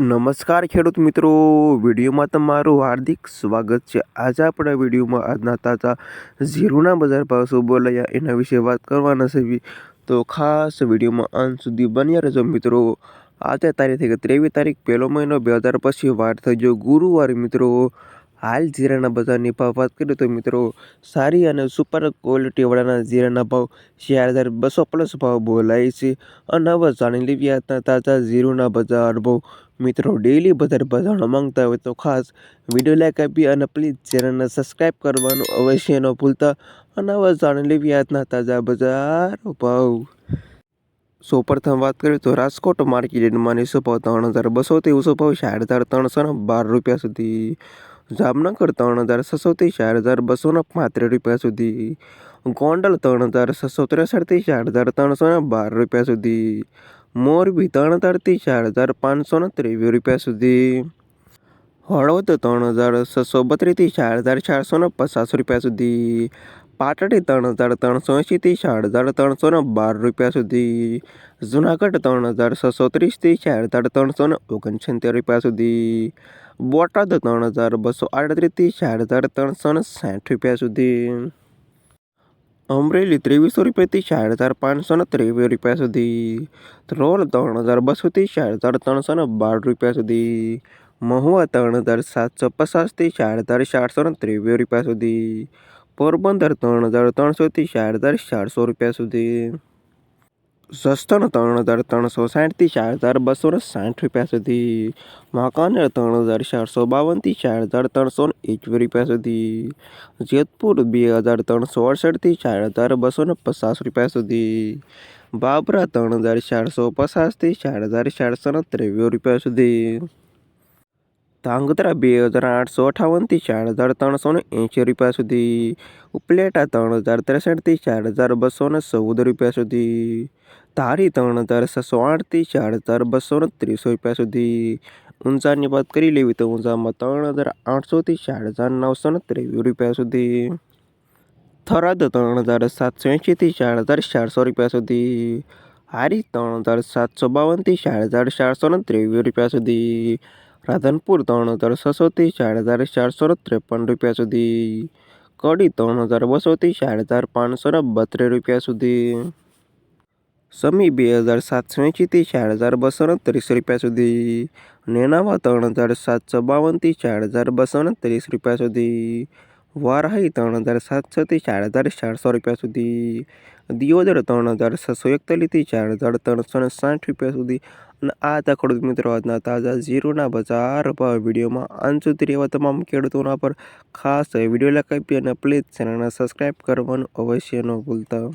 નમસ્કાર ખેડૂત મિત્રો. વિડીયોમાં તમારું હાર્દિક સ્વાગત છે. આજે આપણા વિડીયોમાં આજના તાજા ઝીરુના બજાર ભાવ શું બોલાયા એના વિશે વાત કરવાના છે. તો ખાસ વિડીયોમાં અંત સુધી બન્યા રહેજો મિત્રો. આજે તારીખ ત્રેવીસ તારીખ પહેલો મહિનો બે હજાર પછી વાર થઈ ગયો ગુરુવાર મિત્રો. હાલ જીરાના બજારની ભાવ વાત કરીએ તો મિત્રો સારી અને સુપર ક્વોલિટીવાળાના જીરાના ભાવ ચાર હજાર બસો પ્લસ ભાવ બોલાય છે. અને હવે જાણી લેવી આજના તાજા ઝીરોના બજાર ભાવ. મિત્રો ડેઈલી બજાર બજાર માંગતા હોય તો ખાસ વીડિયો લાઈક આપી અને પ્લીઝ ચેનલને સબસ્ક્રાઈબ કરવાનું અવશ્ય ન ભૂલતા. અને હવે જાણી લેવી આજના તાજા બજાર ભાવ. સૌપ્રથમ વાત કરીએ તો રાજકોટ માર્કેટમાં નીસો ભાવ ત્રણ હજાર બસોથી ઊંચો ભાવ ચાર હજાર ત્રણસો બાર રૂપિયા સુધી. જામનગર ત્રણ હજાર છસોથી ચાર હજાર બસોને પાંત્રીસ રૂપિયા સુધી. ગોંડલ ત્રણ હજાર છસો ત્રેસઠથી ચાર હજાર ત્રણસો બાર રૂપિયા સુધી. મોરબી ત્રણ હજારથી ચાર હજાર પાંચસો ત્રેવીસ રૂપિયા સુધી. હળવદ ત્રણ હજાર છસો બત્રીસથી ચાર હજાર ચારસો ને પચાસ રૂપિયા સુધી. પાટડી ત્રણ હજાર ત્રણસો એંશીથી ચાર હજાર ત્રણસો ને બાર રૂપિયા સુધી. જુનાગઢ ત્રણ હજાર છસો ત્રીસથી ચાર હજાર ત્રણસો ઓગણસિત્તેર રૂપિયા સુધી. બોટાદ ત્રણ હજાર બસો આડત્રીસથી ચાર હજાર ત્રણસો ને સાઠ રૂપિયા સુધી. અમરેલી ત્રેવીસો રૂપિયાથી ચાર હજાર પાંચસો ને ત્રેવીસ રૂપિયા સુધી. ધ્રોલ ત્રણ હજાર બસોથી ચાર હજાર ત્રણસો ને બાર રૂપિયા સુધી. મહુવા ત્રણ હજાર સાતસો પચાસથી ચાર હજાર ચારસો ને ત્રેવીસ રૂપિયા સુધી. પોરબંદર ત્રણ હજાર ત્રણસોથી ચાર હજાર ચારસો રૂપિયા સુધી. સસ્તન ત્રણ હજાર ત્રણસો સાઠથી ચાર હજાર બસો સાઠ રૂપિયા સુધી. વાંકાનેર ત્રણ હજાર ચારસો બાવનથી ચાર હજાર ત્રણસો ને એકવીસ રૂપિયા સુધી. જેતપુર બે હજાર ત્રણસો અડસઠથી ચાર હજાર બસો પચાસ રૂપિયા સુધી. બાબરા ત્રણ હજાર ચારસો પચાસથી ચાર હજાર ચારસો ત્રેવીસ રૂપિયા સુધી. ધાંગધ્રા બે હજાર આઠસો અઠાવનથી ચાર હજાર ત્રણસો ને એંશી રૂપિયા સુધી. ઉપલેટા ત્રણ હજાર ત્રેસઠથી ચાર હજાર બસો ચૌદ રૂપિયા સુધી. ધારી ત્રણ હજાર છસો આઠથી ચાર હજાર બસો ત્રીસો રૂપિયા સુધી. ઊંઝાની વાત કરી લેવી તો ઊંઝામાં ત્રણ હજાર આઠસોથી ચાર હજાર નવસો ને ત્રેવીસ રૂપિયા સુધી. થરાદ ત્રણ હજાર સાતસો એંશીથી ચાર હજાર ચારસો રૂપિયા સુધી. હારી ત્રણ હજાર સાતસો બાવનથી ચાર હજાર ચારસો ને ત્રેવીસ રૂપિયા સુધી. રાધનપુર ત્રણ હજાર છસોથી ચાર હજાર ચારસો ત્રેપન રૂપિયા સુધી. કડી ત્રણ હજાર બસોથી ચાર હજાર પાંચસો બત્રીસ રૂપિયા સુધી. સમી બે હજાર સાતસો એંશીથી ચાર હજાર બસો ત્રીસ રૂપિયા સુધી નેનાવા ત્રણ હજાર સાતસો બાવનથી ચાર હજાર બસો ત્રીસ રૂપિયા સુધી. વારાહી ત્રણ હજાર સાતસોથી ચાર હજાર ચારસો રૂપિયા સુધી. દિયોદર ત્રણ હજાર છસો એકતાલીસથી ચાર હજાર ત્રણસો ને સાઠ રૂપિયા સુધી. અને આ હતા ખેડૂત મિત્રો આજના તાજા ઝીરોના બજાર ભાવ વિડીયોમાં. અંત સુધી રહેવા તમામ ખેડૂતોના પર ખાસ વીડિયો લખાવી અને પ્લીઝ ચેનલને સબસ્ક્રાઈબ કરવાનું અવશ્ય ન ભૂલતા.